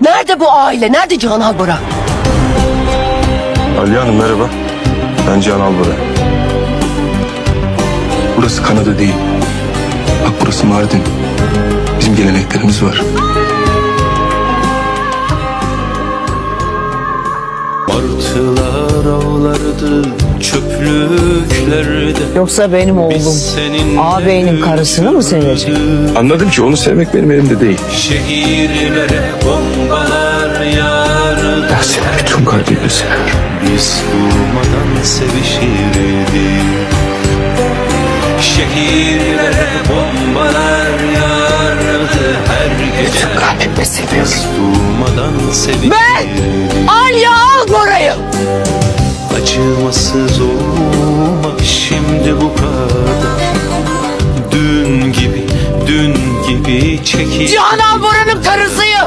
Nerede bu aile? Nerede Cihan Albora? Aliye Hanım merhaba. Ben Cihan Albora. Burası Kanada değil. Bak burası Mardin. Bizim geleneklerimiz var. Martılar avlardı çöplüklerde Yoksa benim oğlum ağabeyinin karısını mı sevecek? Anladım ki onu sevmek benim elimde değil. Şehirlere bombalar yağardı Ben seni bütün kalbimle seviyorum. Biz durmadan sevişirdik Şehirlere bombalar yağardı her gece Kalbimle seviyorum. Durmadan sevişirdik Alya Albora'yı! Acımasız olmak Çekil Cihan Albora'nın karısıyım!